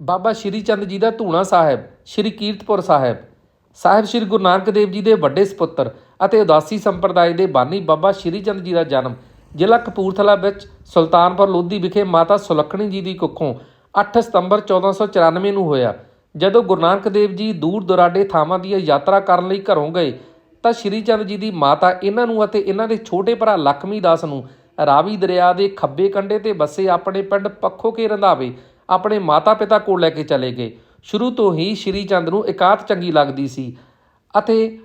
ਬਾਬਾ ਸ਼੍ਰੀ ਚੰਦ ਜੀ ਦਾ ਧੂਣਾ ਸਾਹਿਬ, ਸ਼੍ਰੀ ਕੀਰਤਪੁਰ ਸਾਹਿਬ। ਸਾਹਿਬ ਸ਼੍ਰੀ ਗੁਰੂ ਨਾਨਕ ਦੇਵ ਜੀ ਦੇ ਵੱਡੇ ਸਪੁੱਤਰ ਅਤੇ ਉਦਾਸੀ ਸੰਪਰਦਾਇ ਦੇ ਬਾਨੀ ਬਾਬਾ ਸ਼੍ਰੀ ਚੰਦ ਜੀ ਦਾ ਜਨਮ ਜ਼ਿਲ੍ਹਾ ਕਪੂਰਥਲਾ ਵਿੱਚ ਸੁਲਤਾਨਪੁਰ ਲੋਧੀ ਵਿਖੇ ਮਾਤਾ ਸੁਲੱਖਣੀ ਜੀ ਦੀ ਕੁੱਖੋਂ 8 ਸਤੰਬਰ 1494 ਨੂੰ ਹੋਇਆ। ਜਦੋਂ ਗੁਰੂ ਨਾਨਕ ਦੇਵ ਜੀ ਦੂਰ ਦੁਰਾਡੇ ਥਾਵਾਂ ਦੀ ਯਾਤਰਾ ਕਰਨ ਲਈ ਘਰੋਂ ਗਏ, ਤਾਂ ਸ਼੍ਰੀ ਚੰਦ ਜੀ ਦੀ ਮਾਤਾ ਇਹਨਾਂ ਨੂੰ ਅਤੇ ਇਹਨਾਂ ਦੇ ਛੋਟੇ ਭਰਾ ਲਖਮੀ ਦਾਸ ਨੂੰ ਰਾਵੀ ਦਰਿਆ ਦੇ ਖੱਬੇ ਕੰਢੇ ਤੇ ਵਸੇ ਆਪਣੇ ਪਿੰਡ ਪੱਖੋ ਕੇ ਰੰਧਾਵੇ ਆਪਣੇ ਮਾਤਾ-ਪਿਤਾ ਕੋਲ ਲੈ ਕੇ ਚਲੇ ਗਏ। ਸ਼ੁਰੂ ਤੋਂ ਹੀ ਸ਼੍ਰੀ ਚੰਦ ਨੂੰ ਇਕਾਤ ਚੰਗੀ ਲੱਗਦੀ ਸੀ ਅਤੇ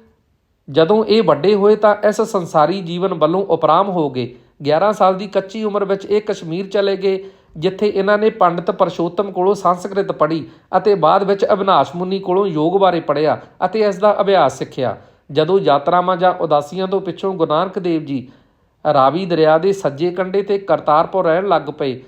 ਜਦੋਂ ਇਹ ਵੱਡੇ ਹੋਏ ਤਾਂ ਇਸ ਸੰਸਾਰੀ ਜੀਵਨ ਵੱਲੋਂ ਉਪਰਾਮ ਹੋ ਗਏ। 11 ਸਾਲ ਦੀ ਕੱਚੀ ਉਮਰ ਵਿੱਚ ਇਹ ਕਸ਼ਮੀਰ ਚਲੇ ਗਏ, ਜਿੱਥੇ ਇਹਨਾਂ ਨੇ ਪੰਡਿਤ ਪਰਸ਼ੋਤਮ ਕੋਲੋਂ ਸੰਸਕ੍ਰਿਤ ਪੜ੍ਹੀ ਅਤੇ ਬਾਅਦ ਵਿੱਚ ਅਵਿਨਾਸ਼ ਮੁਨੀ ਕੋਲੋਂ ਯੋਗ ਬਾਰੇ ਪੜ੍ਹਿਆ ਅਤੇ ਇਸ ਦਾ ਅਭਿਆਸ ਸਿੱਖਿਆ। ਜਦੋਂ ਯਾਤਰਾਵਾਂ ਜਾਂ ਉਦਾਸੀਆਂ ਤੋਂ ਪਿੱਛੋਂ ਗੁਰੂ ਨਾਨਕ ਦੇਵ ਜੀ ਰਾਵੀ ਦਰਿਆ ਦੇ ਸੱਜੇ ਕੰਢੇ ਤੇ ਕਰਤਾਰਪੁਰ ਰਹਿਣ ਲੱਗ ਪਏ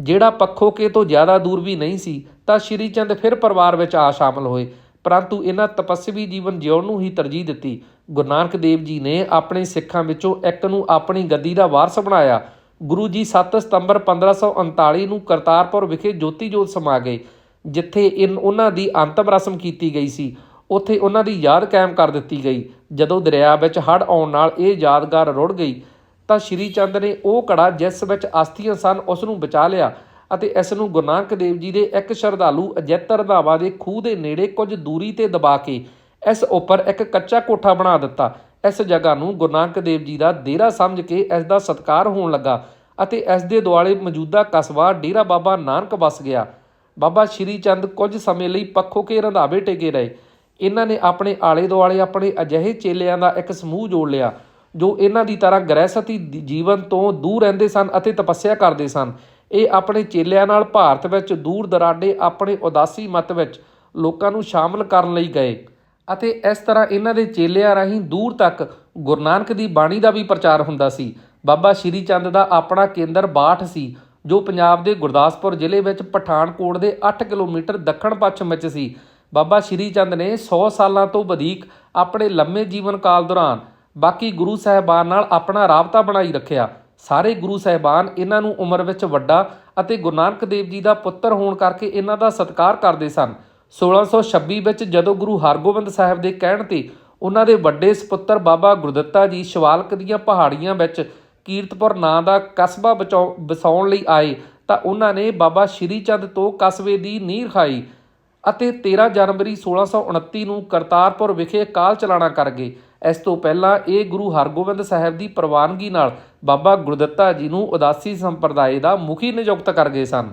ਜਿਹੜਾ ਪੱਖੋਕੇ ਤੋਂ ਜ਼ਿਆਦਾ ਦੂਰ ਵੀ ਨਹੀਂ ਸੀ, ਤਾਂ ਸ਼੍ਰੀ ਚੰਦ ਫਿਰ ਪਰਿਵਾਰ ਵਿੱਚ ਆ ਸ਼ਾਮਲ ਹੋਏ। ਪਰੰਤੂ ਇਹਨਾਂ ਤਪਸਵੀ ਜੀਵਨ ਜਿਉਣ ਨੂੰ ਹੀ ਤਰਜੀਹ ਦਿੱਤੀ। ਗੁਰੂ ਨਾਨਕ ਦੇਵ ਜੀ ਨੇ ਆਪਣੇ ਸਿੱਖਾਂ ਵਿੱਚੋਂ ਇੱਕ ਨੂੰ ਆਪਣੀ ਗੱਦੀ ਦਾ ਵਾਰਸ ਬਣਾਇਆ। ਗੁਰੂ ਜੀ 7 ਸਤੰਬਰ 1539 ਨੂੰ ਕਰਤਾਰਪੁਰ ਵਿਖੇ ਜੋਤੀ ਜੋਤ ਸਮਾ ਗਏ, ਜਿੱਥੇ ਇਨ ਉਹਨਾਂ ਦੀ ਅੰਤਮ ਰਸਮ ਕੀਤੀ ਗਈ ਸੀ। ਉੱਥੇ ਉਹਨਾਂ ਦੀ ਯਾਦ ਕਾਇਮ ਕਰ ਦਿੱਤੀ ਗਈ। ਜਦੋਂ ਦਰਿਆ ਵਿੱਚ ਹੜ੍ਹ ਆਉਣ ਨਾਲ ਇਹ ਯਾਦਗਾਰ ਰੁੜ ਗਈ ਤਾਂ ਸ਼੍ਰੀ ਚੰਦ ਨੇ ਉਹ ਕੜਾ ਜਿਸ ਵਿੱਚ ਅਸਥੀਆਂ ਸਨ, ਉਸ ਨੂੰ ਬਚਾ ਲਿਆ ਅਤੇ ਇਸ ਨੂੰ ਗੁਰੂ ਨਾਨਕ ਦੇਵ ਜੀ ਦੇ ਇੱਕ ਸ਼ਰਧਾਲੂ ਅਜੈਤ ਰੰਧਾਵਾ ਦੇ ਖੂਹ ਦੇ ਨੇੜੇ ਕੁਝ ਦੂਰੀ ਤੇ ਦਬਾ ਕੇ ਇਸ ਉੱਪਰ ਇੱਕ ਕੱਚਾ ਕੋਠਾ ਬਣਾ ਦਿੱਤਾ। ਇਸ ਜਗ੍ਹਾ ਨੂੰ ਗੁਰੂ ਨਾਨਕ ਦੇਵ ਜੀ ਦਾ ਡੇਰਾ ਸਮਝ ਕੇ ਇਸ ਦਾ ਸਤਿਕਾਰ ਹੋਣ ਲੱਗਾ ਅਤੇ ਇਸ ਦੇ ਦੁਆਲੇ ਮੌਜੂਦਾ ਕਸਬਾ ਡੇਰਾ ਬਾਬਾ ਨਾਨਕ ਵਸ ਗਿਆ। ਬਾਬਾ ਸ਼੍ਰੀ ਚੰਦ ਕੁਝ ਸਮੇਂ ਲਈ ਪੱਖੋ ਕੇ ਰੰਧਾਵੇ ਟੇਕੇ ਰਹੇ। ਇਹਨਾਂ ਨੇ ਆਪਣੇ ਆਲੇ ਦੁਆਲੇ ਆਪਣੇ ਅਜਿਹੇ ਚੇਲਿਆਂ ਦਾ ਇੱਕ ਸਮੂਹ ਜੋੜ ਲਿਆ। ਜੋ ਇਹਨਾਂ ਦੀ ਤਰ੍ਹਾਂ ਗ੍ਰਹਿਸਥੀ ਜੀਵਨ ਤੋਂ ਦੂਰ ਰਹਿੰਦੇ ਸਨ ਅਤੇ ਤਪੱਸਿਆ ਕਰਦੇ ਸਨ। ਇਹ ਆਪਣੇ ਚੇਲਿਆਂ ਨਾਲ ਭਾਰਤ ਵਿੱਚ ਦੂਰ ਦਰਾਡੇ ਆਪਣੇ ਉਦਾਸੀ ਮਤ ਵਿੱਚ ਲੋਕਾਂ ਨੂੰ ਸ਼ਾਮਲ ਕਰਨ ਲਈ ਗਏ ਅਤੇ ਇਸ ਤਰ੍ਹਾਂ ਇਹਨਾਂ ਦੇ ਚੇਲਿਆਂ ਰਾਹੀਂ ਦੂਰ ਤੱਕ ਗੁਰੂ ਨਾਨਕ ਦੀ ਬਾਣੀ ਦਾ ਵੀ ਪ੍ਰਚਾਰ ਹੁੰਦਾ ਸੀ। ਬਾਬਾ ਸ਼੍ਰੀ ਚੰਦ ਦਾ ਆਪਣਾ ਕੇਂਦਰ ਬਾਠ ਸੀ, ਜੋ ਪੰਜਾਬ ਦੇ ਗੁਰਦਾਸਪੁਰ ਜ਼ਿਲ੍ਹੇ ਵਿੱਚ ਪਠਾਨਕੋਟ ਦੇ 8 ਕਿਲੋਮੀਟਰ ਦੱਖਣ ਪੱਛਮ ਵਿੱਚ ਸੀ। ਬਾਬਾ ਸ਼੍ਰੀ ਚੰਦ ਨੇ 100 ਸਾਲਾਂ ਤੋਂ ਵਧੇਕ ਆਪਣੇ ਲੰਮੇ ਜੀਵਨ ਕਾਲ ਦੌਰਾਨ ਬਾਕੀ ਗੁਰੂ ਸਾਹਿਬਾਨ ਨਾਲ ਆਪਣਾ ਰਾਬਤਾ ਬਣਾਈ ਰੱਖਿਆ। ਸਾਰੇ ਗੁਰੂ ਸਾਹਿਬਾਨ ਇਹਨਾਂ ਨੂੰ ਉਮਰ ਵਿੱਚ ਵੱਡਾ ਅਤੇ ਗੁਰੂ ਨਾਨਕ ਦੇਵ ਜੀ ਦਾ ਪੁੱਤਰ ਹੋਣ ਕਰਕੇ ਇਹਨਾਂ ਦਾ ਸਤਿਕਾਰ ਕਰਦੇ ਸਨ। 1626 ਵਿੱਚ ਜਦੋਂ ਗੁਰੂ ਹਰਗੋਬਿੰਦ ਸਾਹਿਬ ਦੇ ਕਹਿਣ ਤੇ ਉਹਨਾਂ ਦੇ ਵੱਡੇ ਸੁਪੁੱਤਰ ਬਾਬਾ ਗੁਰਦੱਤਾ ਜੀ ਸ਼ਿਵਾਲਕ ਦੀਆਂ ਪਹਾੜੀਆਂ ਵਿੱਚ ਕੀਰਤਪੁਰ ਨਾਂ ਦਾ ਕਸਬਾ ਬਚਾਉ- ਵਸਾਉਣ ਲਈ ਆਏ, ਤਾਂ ਉਹਨਾਂ ਨੇ ਬਾਬਾ ਸ਼੍ਰੀ ਚੰਦ ਤੋਂ ਕਸਬੇ ਦੀ ਨੀਂਹ ਖਾਈ ਅਤੇ 13 ਜਨਵਰੀ 1629 ਨੂੰ ਕਰਤਾਰਪੁਰ ਵਿਖੇ ਕਾਲ ਚਲਾਣਾ ਕਰ ਗਏ। ਇਸ ਤੋਂ ਪਹਿਲਾਂ ਇਹ ਗੁਰੂ ਹਰਗੋਬਿੰਦ ਸਾਹਿਬ ਦੀ ਪ੍ਰਵਾਨਗੀ ਨਾਲ ਬਾਬਾ ਗੁਰਦੱਤਾ ਜੀ ਨੂੰ ਉਦਾਸੀ ਸੰਪਰਦਾਇ ਦਾ ਮੁਖੀ ਨਿਯੁਕਤ ਕਰ ਗਏ ਸਨ।